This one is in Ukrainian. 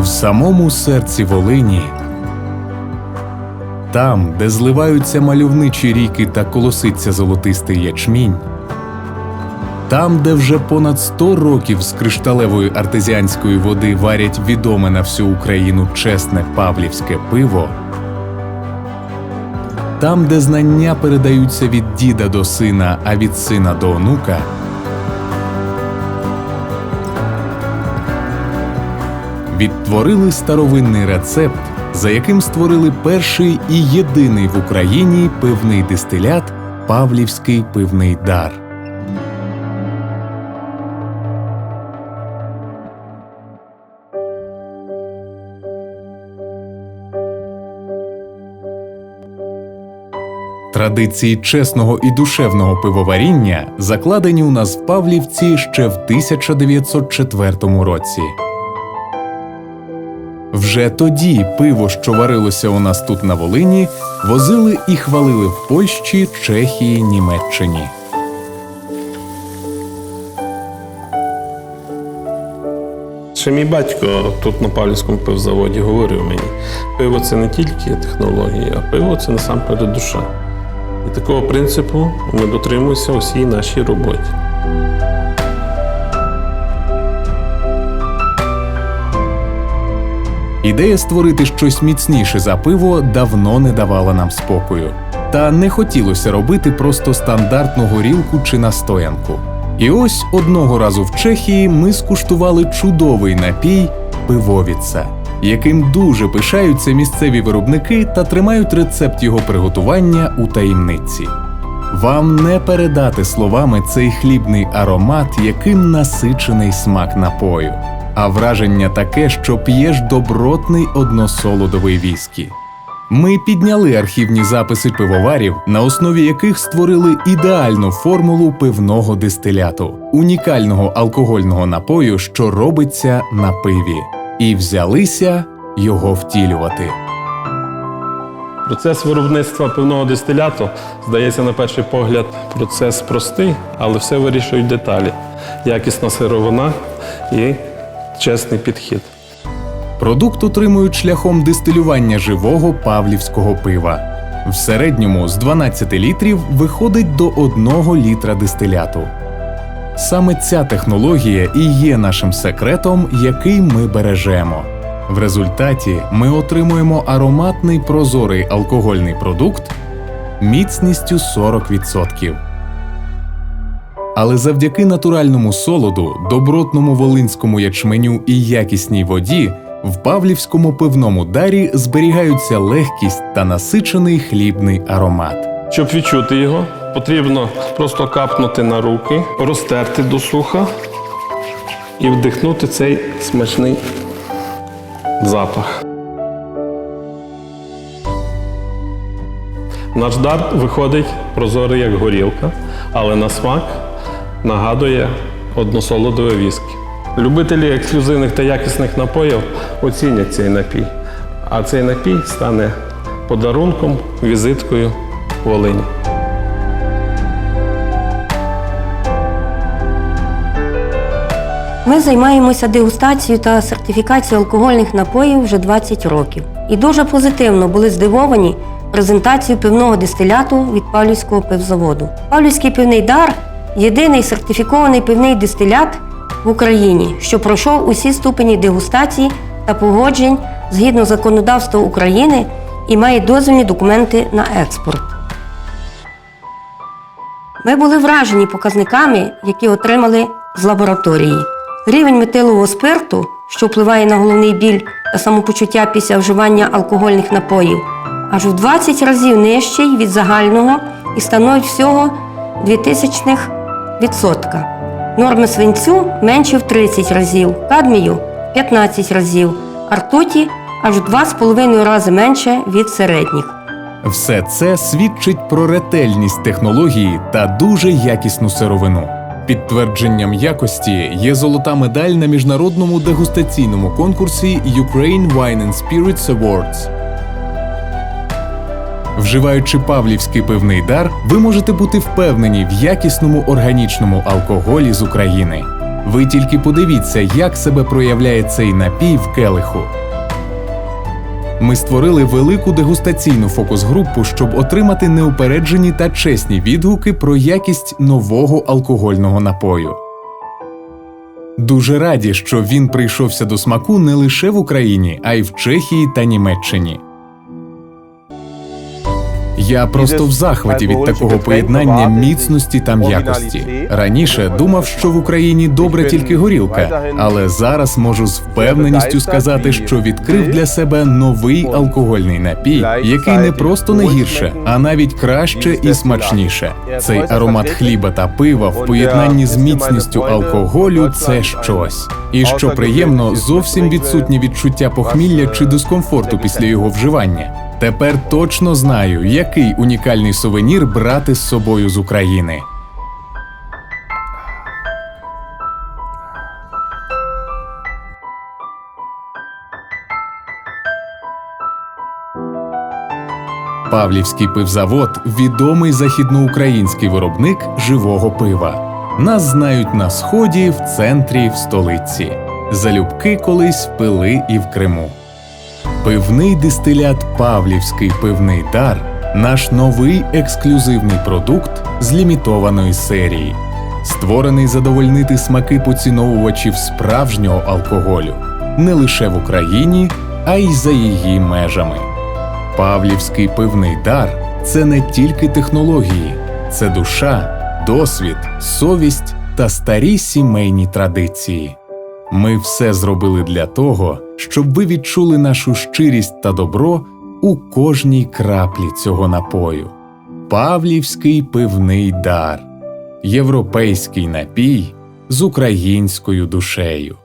в самому серці Волині, там, де зливаються мальовничі ріки та колоситься золотистий ячмінь, там, де вже понад 100 років з кришталевої артезіанської води варять відоме на всю Україну чесне павлівське пиво, там, де знання передаються від діда до сина, а від сина до онука. Відтворили старовинний рецепт, за яким створили перший і єдиний в Україні пивний дистилят Павлівський пивний дар. Традиції чесного і душевного пивоваріння закладені у нас в Павлівці ще в 1904 році. Вже тоді пиво, що варилося у нас тут на Волині, возили і хвалили в Польщі, Чехії, Німеччині. Ще мій батько тут на Павлівському пивзаводі говорив мені: пиво це не тільки технології, а пиво це насамперед душа. І такого принципу ми дотримуємося у всій нашій роботі. Ідея створити щось міцніше за пиво давно не давала нам спокою. Та не хотілося робити просто стандартну горілку чи настоянку. І ось одного разу в Чехії ми скуштували чудовий напій пивовіца, яким дуже пишаються місцеві виробники та тримають рецепт його приготування у таємниці. Вам не передати словами цей хлібний аромат, яким насичений смак напою, а враження таке, що п'єш добротний односолодовий віскі. Ми підняли архівні записи пивоварів, на основі яких створили ідеальну формулу пивного дистиляту, унікального алкогольного напою, що робиться на пиві, і взялися його втілювати. Процес виробництва пивного дистиляту здається на перший погляд процес простий, але все вирішують деталі: якісна сировина і чесний підхід. Продукт отримують шляхом дистилювання живого павлівського пива. В середньому з 12 літрів виходить до 1 літра дистиляту. Саме ця технологія і є нашим секретом, який ми бережемо. В результаті ми отримуємо ароматний прозорий алкогольний продукт міцністю 40%. Але завдяки натуральному солоду, добротному волинському ячменю і якісній воді в Павлівському пивному дарі зберігаються легкість та насичений хлібний аромат. Щоб відчути його, потрібно просто капнути на руки, розтерти до суха і вдихнути цей смачний запах. Наш дар виходить прозорий, як горілка, але на смак нагадує односолодове віскі. Любителі ексклюзивних та якісних напоїв оцінять цей напій, а цей напій стане подарунком, візиткою Волині. Ми займаємося дегустацією та сертифікацією алкогольних напоїв вже 20 років. І дуже позитивно були здивовані презентацією пивного дистиляту від Павлівського пивзаводу. Павлівський пивний дар єдиний сертифікований пивний дистилят в Україні, що пройшов усі ступені дегустації та погоджень згідно законодавства України і має дозвільні документи на експорт. Ми були вражені показниками, які отримали з лабораторії. Рівень метилового спирту, що впливає на головний біль та самопочуття після вживання алкогольних напоїв, аж в 20 разів нижчий від загального і становить всього 0,02%. Норми свинцю менші в 30 разів, кадмію 15 разів, а ртуті аж в 2,5 рази менше від середніх. Все це свідчить про ретельність технології та дуже якісну сировину. Підтвердженням якості є золота медаль на міжнародному дегустаційному конкурсі Ukraine Wine and Spirits Awards. Вживаючи павлівський пивний дар, ви можете бути впевнені в якісному органічному алкоголі з України. Ви тільки подивіться, як себе проявляє цей напій в келиху. Ми створили велику дегустаційну фокус-групу, щоб отримати неупереджені та чесні відгуки про якість нового алкогольного напою. Дуже раді, що він прийшовся до смаку не лише в Україні, а й в Чехії та Німеччині. Я просто в захваті від такого поєднання міцності та м'якості. Раніше думав, що в Україні добре тільки горілка, але зараз можу з впевненістю сказати, що відкрив для себе новий алкогольний напій, який не просто не гірше, а навіть краще і смачніше. Цей аромат хліба та пива в поєднанні з міцністю алкоголю це щось. І що приємно, зовсім відсутнє відчуття похмілля чи дискомфорту після його вживання. Тепер точно знаю, який унікальний сувенір брати з собою з України. Павлівський пивзавод відомий західноукраїнський виробник живого пива. Нас знають на сході, в центрі, в столиці. Залюбки колись пили і в Криму. Пивний дистилят Павлівський пивний дар наш новий ексклюзивний продукт з лімітованої серії, створений задовольнити смаки поціновувачів справжнього алкоголю не лише в Україні, а й за її межами. Павлівський пивний дар це не тільки технології, це душа, досвід, совість та старі сімейні традиції. Ми все зробили для того, щоб ви відчули нашу щирість та добро у кожній краплі цього напою. Павлівський пивний дар, європейський напій з українською душею.